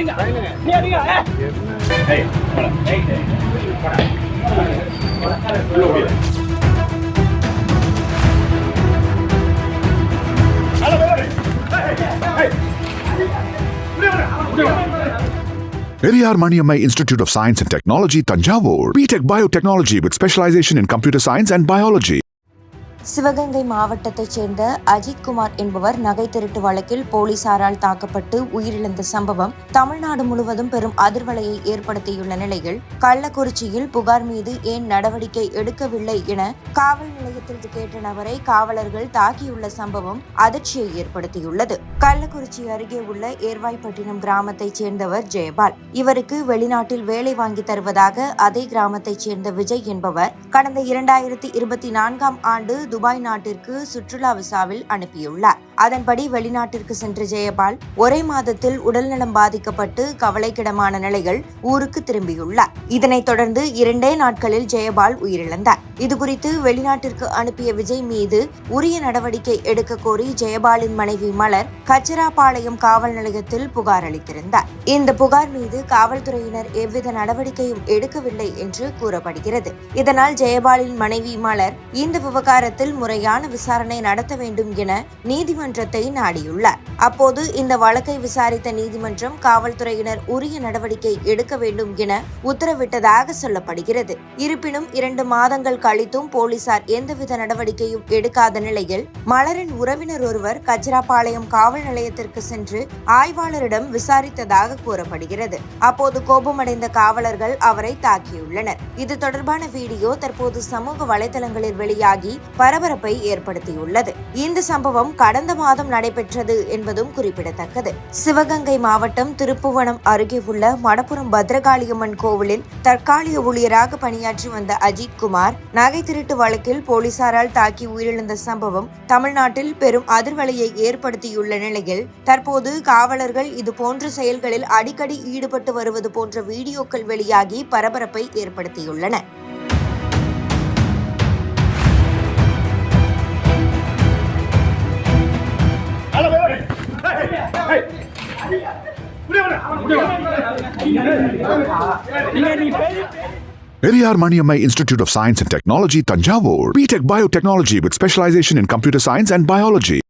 அடிங்க நீ அடிங்க ஏய். ஏய், போடா. ஏய், ஏய், போடா. உள்ள ஓடிடு. ஹலோ, போடு. ஏய், ஏய், ஏய். இப்படியே வாடா. இப்படியே வாடா. Periyar Maniammai Institute of Science and Technology, Tanjavur. BTech Biotechnology with specialization in computer science and biology. Sivaganga மாவட்டத்தைச் சேர்ந்த அஜித்குமார் என்பவர் நகை திருட்டு வழக்கில் போலீசாரால் தாக்கப்பட்டு உயிரிழந்த சம்பவம் தமிழ்நாடு முழுவதும் பெரும் அதிர்வலையை ஏற்படுத்தியுள்ள நிலையில் கள்ளக்குறிச்சியில் புகார் மீது ஏன் நடவடிக்கை எடுக்கவில்லை என காவல் நிலையத்தில் கேட்ட நபரை காவலர்கள் தாக்கியுள்ள சம்பவம் அதிர்ச்சியை ஏற்படுத்தியுள்ளது. கள்ளக்குறிச்சி அருகே உள்ள ஏர்வாய்ப்பட்டினம் கிராமத்தைச் சேர்ந்தவர் ஜெயபால். இவருக்கு வெளிநாட்டில் வேலை வாங்கி தருவதாக அதே கிராமத்தைச் சேர்ந்த விஜய் என்பவர் கடந்த இரண்டாயிரத்தி இருபத்தி நான்காம் ஆண்டு துபாய் நாட்டிற்கு சுற்றுலா விசாவில் அனுப்பியுள்ளார். அதன்படி வெளிநாட்டிற்கு சென்ற ஜெயபால் ஒரே மாதத்தில் உடல்நலம் பாதிக்கப்பட்டு கவலைக்கிடமான நிலையில் ஊருக்கு திரும்பியுள்ளார். இதனைத் தொடர்ந்து இரண்டே நாட்களில் ஜெயபால் உயிரிழந்தார். இதுகுறித்து வெளிநாட்டிற்கு அனுப்பிய விஜய் மீது உரிய நடவடிக்கை எடுக்க கோரி ஜெயபாலின் மனைவி மலர் கச்சராபாளையம் காவல் நிலையத்தில் புகார் அளித்திருந்தார். இந்த புகார் மீது காவல்துறையினர் எவ்வித நடவடிக்கையும் எடுக்கவில்லை என்று கூறப்படுகிறது. இதனால் ஜெயபாலின் மனைவி மலர் இந்த விவகாரத்தில் முறையான விசாரணை நடத்த வேண்டும் என நீதிமன்றத்தை நாடியுள்ளார். அப்போது இந்த வழக்கை விசாரித்த நீதிமன்றம் காவல்துறையினர் உரிய நடவடிக்கை எடுக்க வேண்டும் என உத்தரவிட்டதாக சொல்லப்படுகிறது. இருப்பினும் இரண்டு மாதங்கள் அளித்தும் போலீசார் எந்தவித நடவடிக்கையும் எடுக்காத நிலையில் மலரின் உறவினர் ஒருவர் கஜராபாளையம் காவல் நிலையத்திற்கு சென்று ஆய்வாளரிடம் விசாரித்ததாக கூறப்படுகிறது. அப்போது கோபமடைந்த காவலர்கள் அவரை தாக்கியுள்ளனர். இது தொடர்பான வீடியோ தற்போது சமூக வலைதளங்களில் வெளியாகி பரபரப்பை ஏற்படுத்தியுள்ளது. இந்த சம்பவம் கடந்த மாதம் நடைபெற்றது என்பதும் குறிப்பிடத்தக்கது. சிவகங்கை மாவட்டம் திருப்புவனம் அருகே உள்ள மணப்புரம் பத்ரகாளியம்மன் கோவிலில் தற்காலிக ஊழியராக பணியாற்றி வந்த அஜித் குமார் நகை திருட்டு வழக்கில் போலீசாரால் தாக்கி உயிரிழந்த சம்பவம் தமிழ்நாட்டில் பெரும் அதிர்வலையை ஏற்படுத்தியுள்ள நிலையில் தற்போது காவலர்கள் இது போன்ற செயல்களில் அடிக்கடி ஈடுபட்டு வருவது போன்ற வீடியோக்கள் வெளியாகி பரபரப்பை ஏற்படுத்தியுள்ளன. நீ பேசி Periyar Maniammai Institute of Science and Technology, Tanjavur. BTech Biotechnology with specialization in computer science and biology.